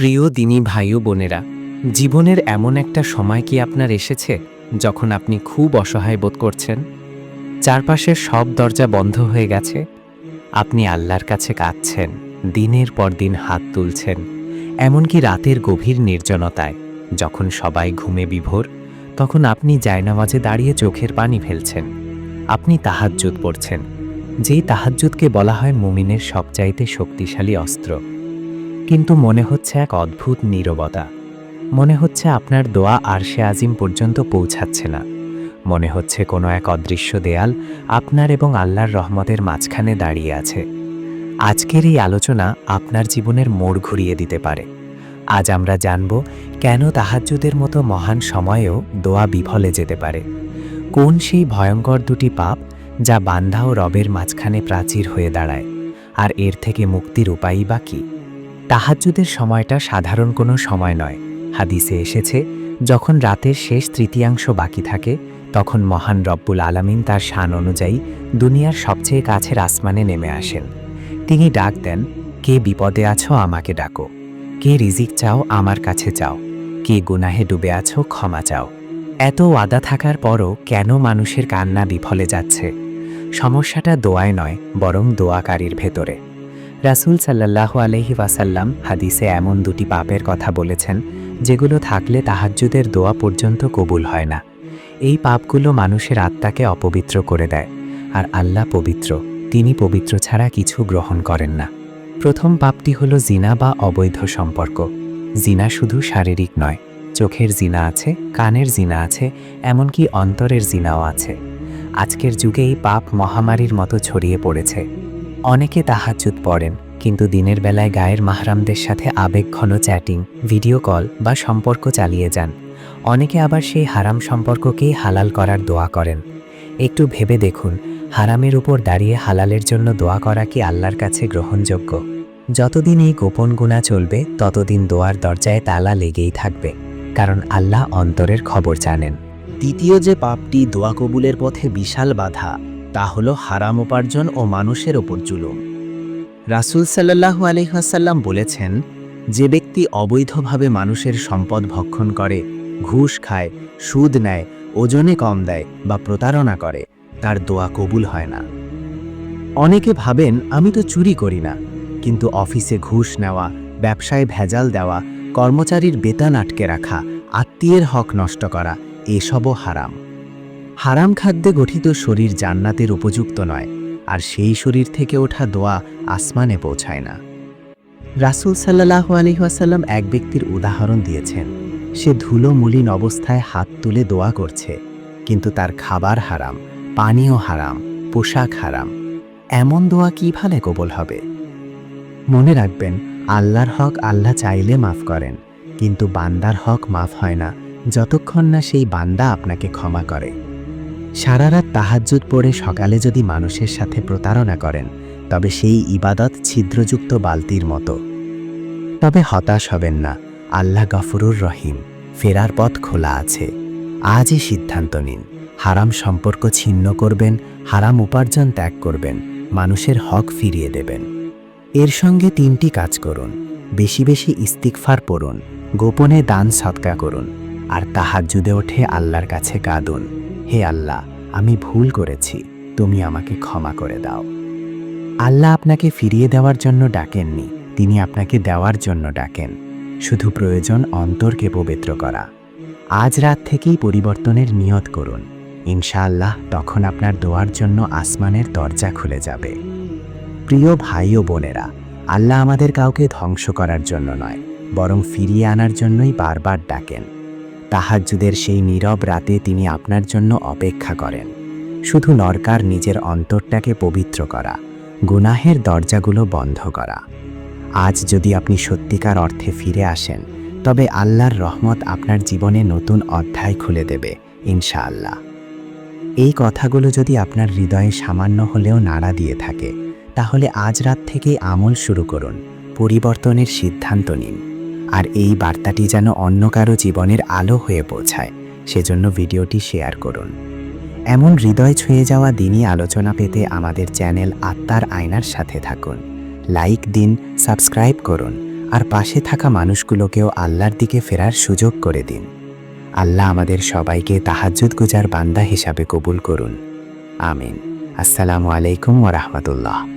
প্রিয় দিনী ভাই ও বোনেরা, জীবনের এমন একটা সময় কি আপনার এসেছে যখন আপনি খুব অসহায় বোধ করছেন? চারপাশের সব দরজা বন্ধ হয়ে গেছে। আপনি আল্লাহর কাছে কাঁদছেন, দিনের পর দিন হাত তুলছেন, এমনকি রাতের গভীর নির্জনতায়। যখন সবাই ঘুমে বিভোর, তখন আপনি জায়নামাজে দাঁড়িয়ে চোখের পানি ফেলছেন। আপনি তাহাজ্জুদ পড়ছেন, যেই তাহাজ্জুদকে বলা হয় মুমিনের সবচাইতে শক্তিশালী অস্ত্র। কিন্তু মনে হচ্ছে এক অদ্ভুত নীরবতা। মনে হচ্ছে আপনার দোয়া আরশে আজিম পর্যন্ত পৌঁছাচ্ছে না। মনে হচ্ছে কোনো এক অদৃশ্য দেয়াল আপনার এবং আল্লাহর রহমতের মাঝখানে দাঁড়িয়ে আছে। আজকের এই আলোচনা আপনার জীবনের মোড় ঘুরিয়ে দিতে পারে। আজ আমরা জানব কেন তাহাজ্জুদের মতো মহান সময়েও দোয়া বিফলে যেতে পারে। কোন সেই ভয়ঙ্কর দুটি পাপ যা বান্ধা ও রবের মাঝখানে প্রাচীর হয়ে দাঁড়ায়? আর এর থেকে মুক্তির উপায়ই বা কী? তাহাজ্জুদের সময়টা সাধারণ কোনো সময় নয়। হাদিসে এসেছে, যখন রাতের শেষ তৃতীয়াংশ বাকি থাকে, তখন মহান রব্বুল আলামিন তার শান অনুযায়ী দুনিয়ার সবচেয়ে কাছের আসমানে নেমে আসেন। তিনি ডাক দেন, কে বিপদে আছো আমাকে ডাকো। কে রিজিক চাও আমার কাছে চাও। কে গুনাহে ডুবে আছো ক্ষমা চাও। এত ওয়াদা থাকার পরও কেন মানুষের কান্না বিফলে যাচ্ছে? সমস্যাটা দোয়ায় নয়, বরং দোয়াকারীর ভেতরে। রাসূল সাল্লাহ আলহি ওয়াসাল্লাম হাদিসে এমন দুটি পাপের কথা বলেছেন, যেগুলো থাকলে তাহাজ্জুদের দোয়া পর্যন্ত কবুল হয় না। এই পাপগুলো মানুষের আত্মাকে অপবিত্র করে দেয়, আর আল্লাহ পবিত্র, তিনি পবিত্র ছাড়া কিছু গ্রহণ করেন না। প্রথম পাপটি হলো জিনা বা অবৈধ সম্পর্ক। জিনা শুধু শারীরিক নয়, চোখের জিনা আছে, কানের জিনা আছে, এমনকি অন্তরের জিনাও আছে। আজকের যুগে এই পাপ মহামারীর মতো ছড়িয়ে পড়েছে। অনেকে তাহাজ্জুদ পড়েন, কিন্তু দিনের বেলায় গায়ের মাহরামদের সাথে আবেগঘন চ্যাটিং, ভিডিও কল বা সম্পর্ক চালিয়ে যান। অনেকে আবার সেই হারাম সম্পর্ককেই হালাল করার দোয়া করেন। একটু ভেবে দেখুন, হারামের উপর দাঁড়িয়ে হালালের জন্য দোয়া করা কি আল্লাহর কাছে গ্রহণযোগ্য? যতদিন এই গোপন গুণা চলবে, ততদিন দোয়ার দরজায় তালা লেগেই থাকবে, কারণ আল্লাহ অন্তরের খবর জানেন। দ্বিতীয় যে পাপটি দোয়া কবুলের পথে বিশাল বাধা তা হল হারাম উপার্জন ও মানুষের ওপর জুলুম। রাসূল সাল্লাল্লাহু আলহাসাল্লাম বলেছেন, যে ব্যক্তি অবৈধভাবে মানুষের সম্পদ ভক্ষণ করে, ঘুষ খায়, সুদ নেয়, ওজনে কম দেয় বা প্রতারণা করে, তার দোয়া কবুল হয় না। অনেকে ভাবেন, আমি তো চুরি করি না, কিন্তু অফিসে ঘুষ নেওয়া, ব্যবসায় ভেজাল দেওয়া, কর্মচারীর বেতন আটকে রাখা, আত্মীয়ের হক নষ্ট করা, এসবও হারাম। হারাম খাদ্যে গঠিত শরীর জান্নাতের উপযুক্ত নয়, আর সেই শরীর থেকে ওঠা দোয়া আসমানে পৌঁছায় না। রাসূল সাল্লাহ আলহিহাসাল্লাম এক ব্যক্তির উদাহরণ দিয়েছেন, সে ধুলো মলিন অবস্থায় হাত তুলে দোয়া করছে, কিন্তু তার খাবার হারাম, পানীয় হারাম, পোশাক হারাম, এমন দোয়া কীভাবে কবল হবে? মনে রাখবেন, আল্লাহর হক আল্লাহ চাইলে মাফ করেন, কিন্তু বান্দার হক মাফ হয় না, যতক্ষণ না সেই বান্দা আপনাকে ক্ষমা করে। সারা রাত তাহাজ্জুদ পড়ে সকালে যদি মানুষের সাথে প্রতারণা করেন, তবে সেই ইবাদত ছিদ্রযুক্ত বালতির মতো। তবে হতাশ হবেন না, আল্লাহ গফরুর রহিম, ফেরার পথ খোলা আছে। আজই সিদ্ধান্ত নিন, হারাম সম্পর্ক ছিন্ন করবেন, হারাম উপার্জন ত্যাগ করবেন, মানুষের হক ফিরিয়ে দেবেন। এর সঙ্গে তিনটি কাজ করুন, বেশি বেশি ইস্তিকফার পড়ুন, গোপনে দান সৎকা করুন, আর তাহাজ্জুদে ওঠে আল্লাহর কাছে কাঁদুন। হে আল্লাহ, আমি ভুল করেছি, তুমি আমাকে ক্ষমা করে দাও। আল্লাহ আপনাকে ফিরিয়ে দেওয়ার জন্য ডাকেননি, তিনি আপনাকে দেওয়ার জন্য ডাকেন। শুধু প্রয়োজন অন্তরকে পবিত্র করা। আজ রাত থেকেই পরিবর্তনের নিয়ত করুন। ইনশাআল্লাহ, তখন আপনার দোয়ার জন্য আসমানের দরজা খুলে যাবে। প্রিয় ভাই ও বোনেরা, আল্লাহ আমাদের কাউকে ধ্বংস করার জন্য নয়, বরং ফিরিয়ে আনার জন্যই বারবার ডাকেন। তাহাজ্জুদের সেই নীরব রাতে তিনি আপনার জন্য অপেক্ষা করেন। শুধু নরকার নিজের অন্তরটাকে পবিত্র করা, গুনাহের দরজাগুলো বন্ধ করা। আজ যদি আপনি সত্যিকার অর্থে ফিরে আসেন, তবে আল্লাহর রহমত আপনার জীবনে নতুন অধ্যায় খুলে দেবে, ইনশাআল্লাহ। এই কথাগুলো যদি আপনার হৃদয়ে সামান্য হলেও নাড়া দিয়ে থাকে, তাহলে আজ রাত থেকেই আমল শুরু করুন, পরিবর্তনের সিদ্ধান্ত নিন। আর এই বার্তাটি যেন অন্য কারও জীবনের আলো হয়ে পৌঁছায়, সেজন্য ভিডিওটি শেয়ার করুন। এমন হৃদয় ছুঁয়ে যাওয়া দিনই আলোচনা পেতে আমাদের চ্যানেল আত্মার আয়নার সাথে থাকুন। লাইক দিন, সাবস্ক্রাইব করুন, আর পাশে থাকা মানুষগুলোকেও আল্লাহর দিকে ফেরার সুযোগ করে দিন। আল্লাহ আমাদের সবাইকে তাহাজ্জুদ গুজার বান্দা হিসাবে কবুল করুন। আমিন। আসসালামু আলাইকুম ওরহমতুল্লাহ